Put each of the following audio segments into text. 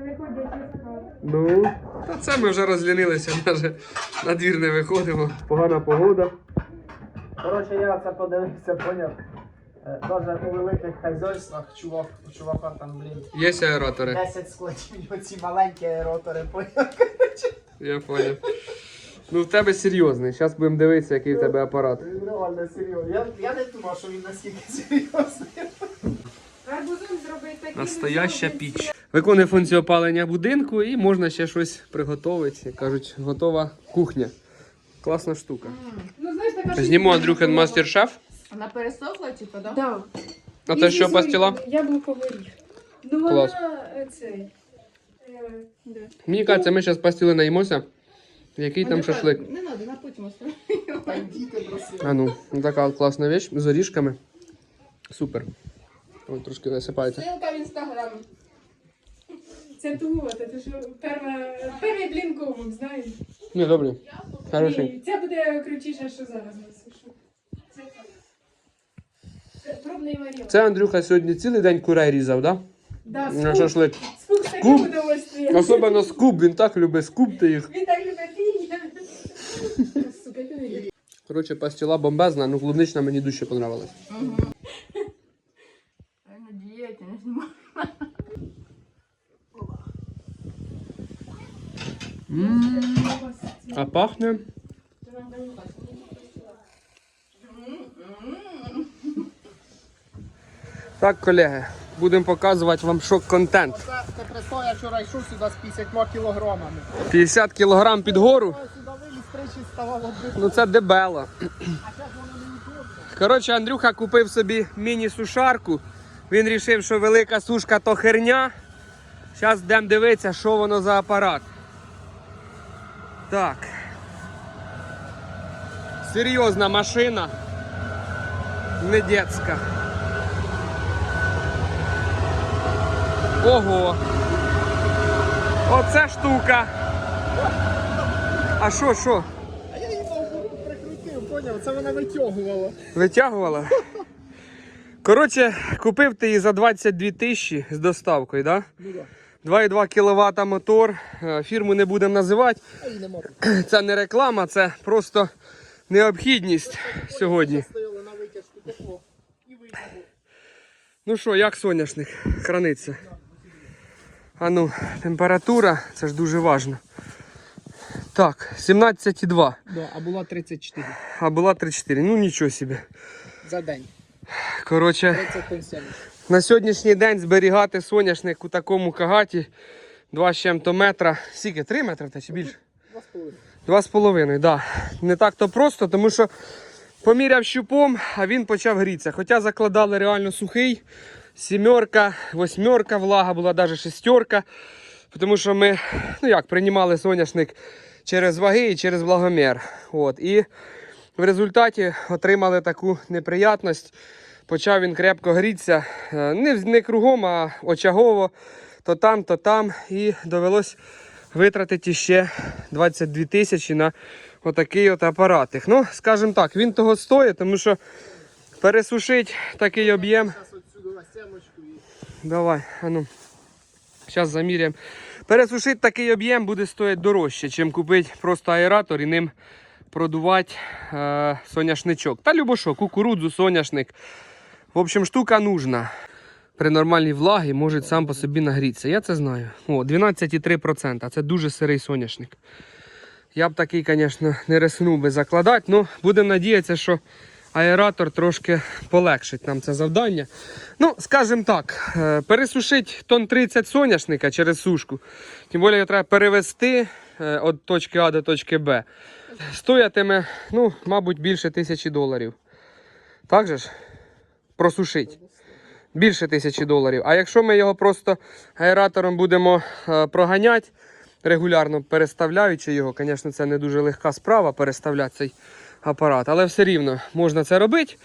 Не хати. Ну, та це ми вже розлінилися, навіть на двір не виходимо. Погана погода. Коротше, я це подивився, поняв. Даже у великих хазяйствах чувак, у чувака там, блін, Є аератори. 10 складів, оці маленькі аеротори, поняв. Я понял. Ну в тебе серйозний. Зараз будемо дивитися, який в тебе апарат. Він реально серйозно. Я, я не думав, що він наскільки серйозний. Зробити. Настояща піч. Виконує функцію опалення будинку і можна ще щось приготувати. Як кажуть, готова кухня. Класна штука. Ну, знаєш, така Зніму Андрюхен мастер-шеф. Вона пересохла, типу, да? Да. А це що пастила? Яблуко горіх. Ну Клас. вона е, цей. е, Мені кажеться, ми зараз пастили наїмося. Який там шашлик? Не треба, на потім оставити. Та й діти просили. А ну, така от класна вещь з орішками. Супер. Ой, трошки насипається. Ссылка в інстаграм. Це того, це що перва, перший блін знаєш. Ні, добре. Хороший. І це буде крутіше, що зараз насушу. Це так. Це пробний варіант. Це Андрюха сьогодні цілий день курей різав, да? Да, На скуп. шашлик. Скуп Скуп. удовольствием. Особливо скуб, він так любить скубти їх. Він так любить ти Коротше, пастила бомбезна, ну клубнична мені дуже понравилась. На дієті не знімаю. А пахне. Так, колеги, будемо показувати вам шок-контент. Це, прикол, я вчора йшов сюди з 50 кілограмами. 50 кг під гору. Ну це дебело. Коротше, Андрюха купив собі міні-сушарку. Він вирішив, що велика сушка то херня. Зараз йдемо дивитися, що воно за апарат. Так. Серйозна машина. Не детська. Ого. Оце штука. А що, що? А я її прикрутив, поняв? Це вона витягувала. Витягувала? Коротше, купив ти її за 22 тисячі з доставкою, да? Ну так. 2,2 кВт мотор. Е, Фірму не будемо називати. Це не реклама, це просто необхідність сьогодні. Ну що, як соняшник храниться? А ну, температура, це ж дуже важливо. Так, 17,2, Да, а була 34 а була 34. Ну нічого собі. за день. Коротше, 30 пенсіонів. На сьогоднішній день зберігати соняшник у такому кагаті 2 з чим-то метра. Скільки? 3 метри та чи більше? Два з половиною. Два з половиною, так. Да. Не так то просто, тому що поміряв щупом, а він почав грітися. Хоча закладали реально сухий. Сімерка, восьмерка влага, була навіть шестерка. Тому що ми, ну як, приймали соняшник через ваги і через влагомір. От. І в результаті отримали таку неприятність. Почав він крепко грітися. Е, Не, не кругом, а очагово. То там, то там. І довелось витратити ще 22 тисячі на отакий от апаратик. Ну, скажімо так, він того стоїть, тому що пересушить такий об'єм. Давай, а ну. Зараз заміряємо. Пересушити такий об'єм буде стоїти дорожче, ніж купити просто аератор і ним продувати е, соняшничок. Та любо що, кукурудзу, соняшник. В общем, штука нужна. При нормальній влагі може сам по собі нагрітися. Я це знаю. О, 12,3%. Це дуже сирий соняшник. Я б такий, звісно, не рискнув би закладати, але будемо надіятися, що аератор трошки полегшить нам це завдання. Ну, скажімо так, е, пересушити тонн 30 соняшника через сушку. Тим більше його треба перевести е, від точки А до точки Б. Стоятиме, ну, мабуть, більше тисячі доларів. Так же ж? Просушить. Більше тисячі доларів. А якщо ми його просто аератором будемо е, проганяти, регулярно переставляючи його, звісно, це не дуже легка справа переставляти цей апарат, але все рівно можна це робити,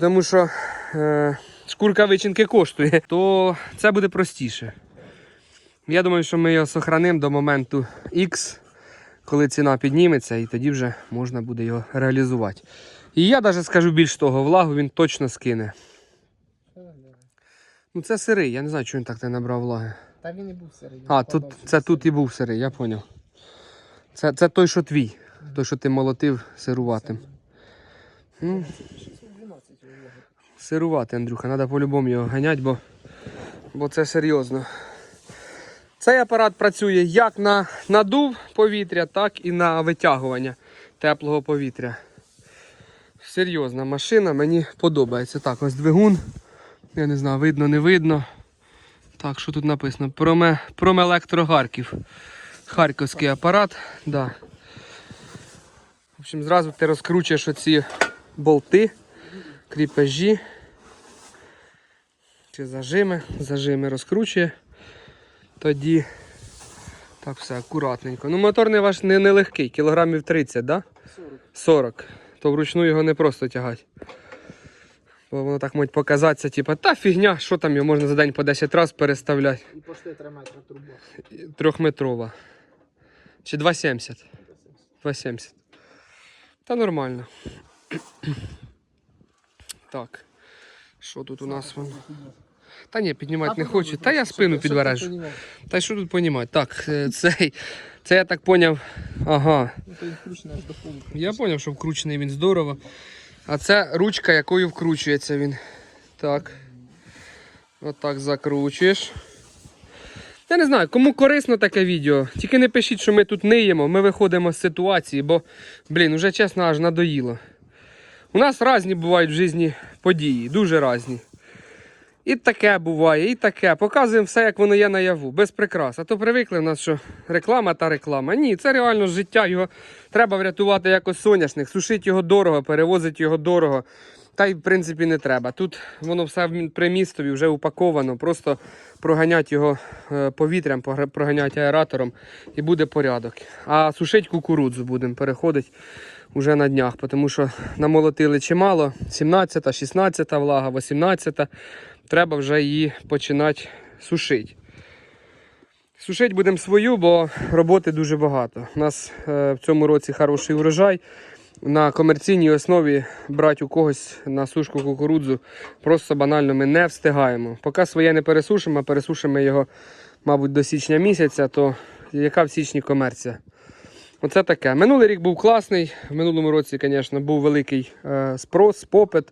тому що е, шкурка вичинки коштує, то це буде простіше. Я думаю, що ми його сохранимо до моменту X, коли ціна підніметься, і тоді вже можна буде його реалізувати. І я навіть скажу більш того, влагу він точно скине. Ну це сирий, я не знаю, чого він так не набрав влаги. Та він і був сирий. А, тут, це тут і був сирий, я зрозумів. Це, це той, що твій. Той, що ти молотив сируватим. Ну, 612 вивозить. сирувати, Андрюха. Треба по-любому його ганяти, бо, бо це серйозно. Цей апарат працює як на надув повітря, так і на витягування теплого повітря. Серйозна машина, мені подобається. Так, ось двигун. Я не знаю, видно, не видно. Так, що тут написано? Проме, Промелектрогарків. Харківський апарат. Да. В общем, зразу ти розкручуєш оці болти, кріпежі. Чи зажими, зажими розкручує. Тоді так все акуратненько. Ну, мотор не ваш не, не легкий, кілограмів 30, да? 40. 40. То вручну його не просто тягати. Бо воно так може показатися, типу, та фігня, що там його можна за день по 10 разів переставляти. І пошли 3 метри труба. Трьохметрова. Чи 2,70. 2,70. Та нормально. Так. Що тут у нас? воно? Та ні, піднімати не хочу. Та я спину підвережу. Та що тут понімати? Так, е, цей. Це я так поняв. Ага. Ну. Я зрозумів, що вкручений він здорово. А це ручка, якою вкручується він. Так. Отак закручуєш. Я не знаю, кому корисно таке відео. Тільки не пишіть, що ми тут ниємо, ми виходимо з ситуації, бо, блін, уже чесно аж надоїло. У нас різні бувають в житті події, дуже різні. І таке буває, і таке. Показуємо все, як воно є наяву, без прикрас. А то привикли в нас, що реклама та реклама. Ні, це реально життя. Його треба врятувати якось соняшник, сушити його дорого, перевозити його дорого. Та й в принципі не треба. Тут воно все при містові вже упаковано, просто проганять його е, повітрям, проганять аератором і буде порядок. А сушити кукурудзу будемо переходити вже на днях, тому що намолотили чимало. 17, 16 влага, 18. Треба вже її починати сушити. Сушити будемо свою, бо роботи дуже багато. У нас е, в цьому році хороший урожай. На комерційній основі брати у когось на сушку кукурудзу просто банально ми не встигаємо. Поки своє не пересушимо, а пересушимо його, мабуть, до січня місяця, то яка в січні комерція? Оце таке. Минулий рік був класний. В минулому році, звісно, був великий е, спрос, попит.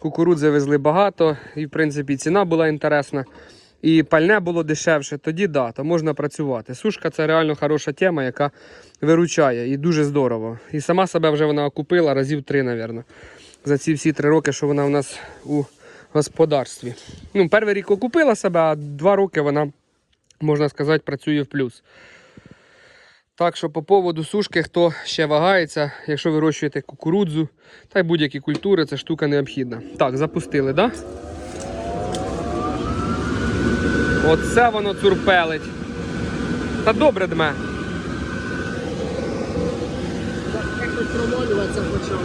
Кукурудзи везли багато, і, в принципі, ціна була інтересна. І пальне було дешевше, тоді да, то можна працювати. Сушка це реально хороша тема, яка виручає і дуже здорово. І сама себе вже вона окупила разів три, мабуть, за ці всі три роки, що вона у нас у господарстві. Ну, перший рік окупила себе, а два роки вона, можна сказати, працює в плюс. Так що по поводу сушки, хто ще вагається, якщо вирощуєте кукурудзу та й будь-які культури, ця штука необхідна. Так, запустили, так? Да? Оце воно цурпелить. Та добре дме. Як промолюватися почав.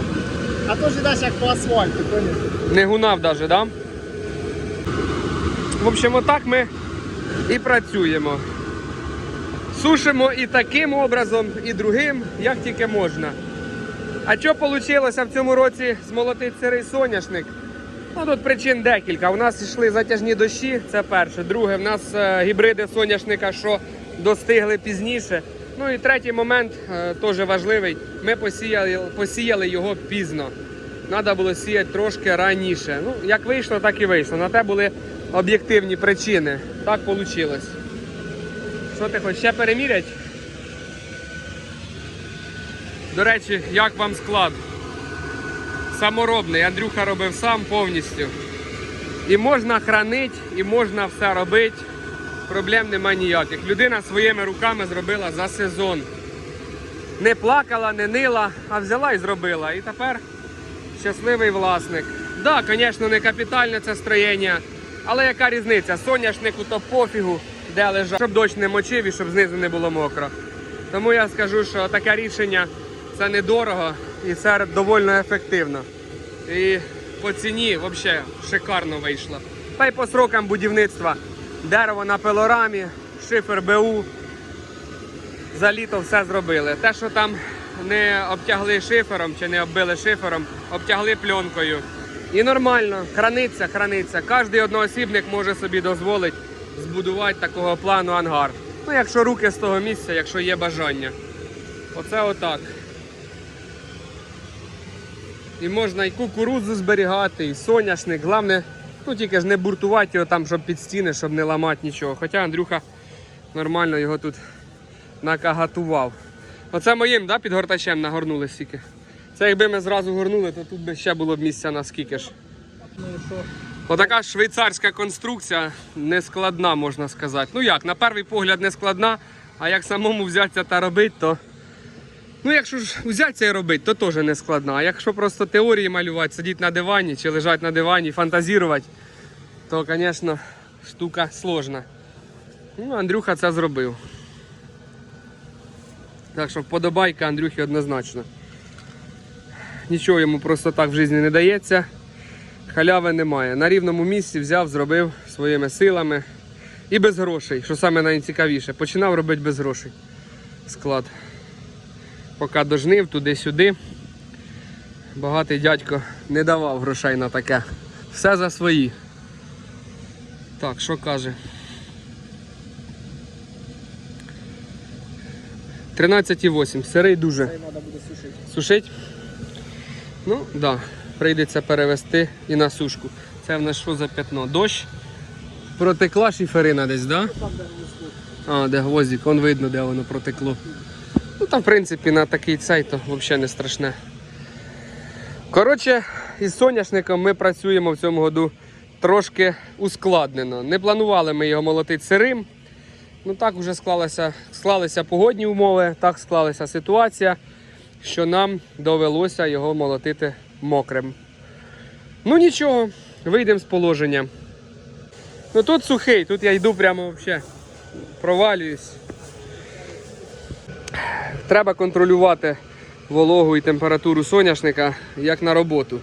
А то ж ідеш як по асфальту? Не гунав навіть, да? В общем, отак ми і працюємо. Сушимо і таким образом, і другим, як тільки можна. А що вийшло в цьому році змолотити сирий соняшник? Ну тут причин декілька. У нас йшли затяжні дощі, це перше. Друге, в нас е, гібриди соняшника, що достигли пізніше. Ну і третій момент, е, теж важливий. Ми посіяли, посіяли його пізно. Треба було сіяти трошки раніше. Ну, як вийшло, так і вийшло. На те були об'єктивні причини. Так вийшло. Що ти хочеш ще переміряти? До речі, як вам склад? Саморобний. Андрюха робив сам повністю. І можна хранити, і можна все робити. Проблем нема ніяких. Людина своїми руками зробила за сезон. Не плакала, не нила, а взяла і зробила. І тепер щасливий власник. Так, да, звісно, не капітальне це строєння, але яка різниця? Соняшнику то пофігу, де лежать, щоб дощ не мочив і щоб знизу не було мокро. Тому я скажу, що таке рішення це недорого і це доволі ефективно. І по ціні взагалі шикарно вийшло. Та й по срокам будівництва. Дерево на пилорамі, шифер БУ. За літо все зробили. Те, що там не обтягли шифером чи не оббили шифером, обтягли пленкою. І нормально, храниться, храниться. Кожний одноосібник може собі дозволити збудувати такого плану ангар. Ну, якщо руки з того місця, якщо є бажання. Оце отак. І можна і кукурудзу зберігати, і соняшник. Головне, ну тільки ж не буртувати його там, щоб під стіни, щоб не ламати нічого. Хоча Андрюха нормально його тут накагатував. Оце моїм да, підгортачем нагорнули стільки. Це якби ми зразу горнули, то тут би ще було б місця на скільки ж. Отака швейцарська конструкція нескладна, можна сказати. Ну як, на перший погляд не складна, а як самому взятися та робити, то. Ну, якщо ж взятися і робити, то теж не складна. А якщо просто теорії малювати, сидіти на дивані чи лежати на дивані, фантазірувати, то, звісно, штука сложна. Ну, Андрюха це зробив. Так що вподобайка Андрюхі однозначно. Нічого йому просто так в житті не дається. Халяви немає. На рівному місці взяв, зробив своїми силами. І без грошей, що саме найцікавіше. Починав робити без грошей. Склад. Поки дожнив туди-сюди. Багатий дядько не давав грошей на таке. Все за свої. Так, що каже? 13,8. Сирий дуже. Сушити. Сушить? Ну, так. Да. Прийдеться перевести і на сушку. Це в нас що за п'ятно? Дощ. Протекла шиферина десь, так? Да? А, де гвоздик, он видно, де воно протекло. Ну там, в принципі, на такий цей то взагалі не страшне. Коротше, із соняшником ми працюємо в цьому году трошки ускладнено. Не планували ми його молотити сирим. Ну так вже склалися, склалися погодні умови, так склалася ситуація, що нам довелося його молотити мокрим. Ну нічого, вийдемо з положення. Ну тут сухий, тут я йду прямо взагалі провалююсь. Треба контролювати вологу і температуру соняшника як на роботу.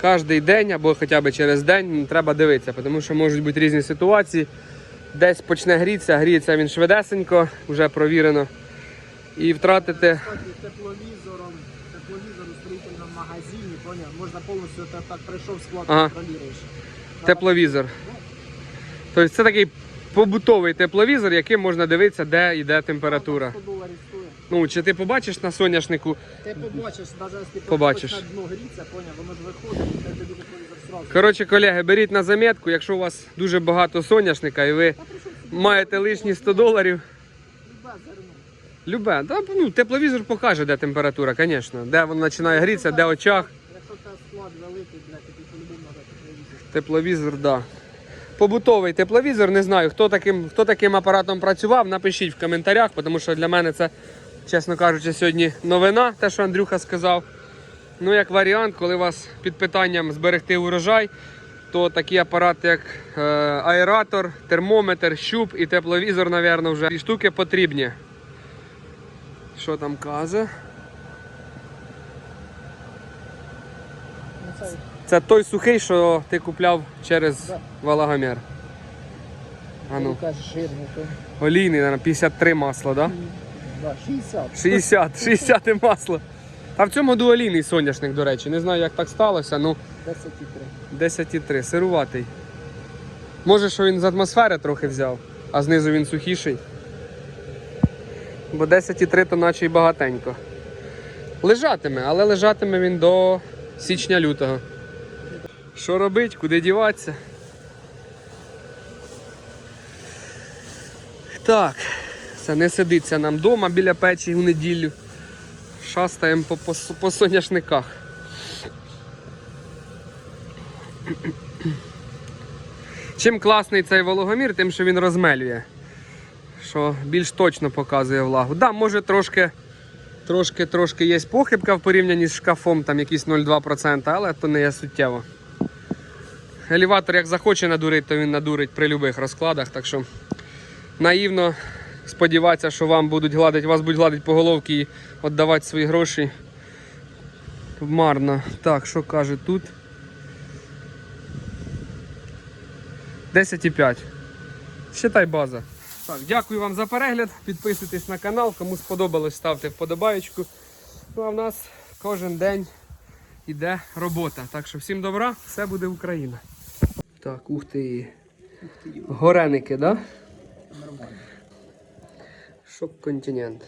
Кожний день або хоча б через день треба дивитися, тому що можуть бути різні ситуації. Десь почне грітися, гріється він швидесенько, вже провірено. І втратити тепловізором, тепловізор у строїтельному магазині, поняв? Можна повністю так, так прийшов склад, Ага. контролюєш. тепловізор. Тобто це такий побутовий тепловізор, яким можна дивитися, де йде температура. 100 доларів стоїть. Ну, чи ти побачиш на соняшнику, Ти побачиш, навіть якщо Побачиш. почне дно гріться, поняв, воно ж виходить, і тобі тепловізор сразу. Коротше, колеги, беріть на замітку, якщо у вас дуже багато соняшника і ви маєте лишні 100 доларів. Любе зерно. Любе, да, ну, тепловізор покаже, де температура, звісно. Де воно починає грітися, де очах. Тепловізор, так. Да. Побутовий тепловізор, не знаю, хто таким, хто таким апаратом працював, напишіть в коментарях, тому що для мене це, чесно кажучи, сьогодні новина, те, що Андрюха сказав. Ну, як варіант, коли вас під питанням зберегти урожай, то такі апарати, як е, аератор, термометр, щуп і тепловізор, мабуть, вже ці штуки потрібні. Що там каже? Це той сухий, що ти купляв через Да. валагомір. А ну, олійний, наверное, 53 масло, да? да, 60. 60, 60 масло. А в цьому году олійний соняшник, до речі. Не знаю, як так сталося, ну 10,3. 10,3, сируватий. Може, що він з атмосфери трохи взяв, а знизу він сухіший. Бо 10,3 то наче й багатенько. Лежатиме, але лежатиме він до січня-лютого. Що робить, куди діватися? Так, це не сидиться нам вдома біля печі у неділю. Шастаємо по, по, по соняшниках. Чим класний цей вологомір, тим, що він розмелює. Що більш точно показує влагу. Да, може трошки, трошки, трошки є похибка в порівнянні з шкафом, там якісь 0,2%, але то не є суттєво. Елеватор як захоче надурити, то він надурить при будь-яких розкладах. Так що наївно сподіватися, що вам будуть гладити, вас будуть гладити по головці і віддавати свої гроші. Марно. Так, що каже тут? 10,5. Считай база. Так, дякую вам за перегляд. Підписуйтесь на канал. Кому сподобалось, ставте вподобаєчку. Ну а в нас кожен день іде робота. Так що всім добра, все буде Україна. Так, ух ти. Гореники, да? Нормально. Шок континент.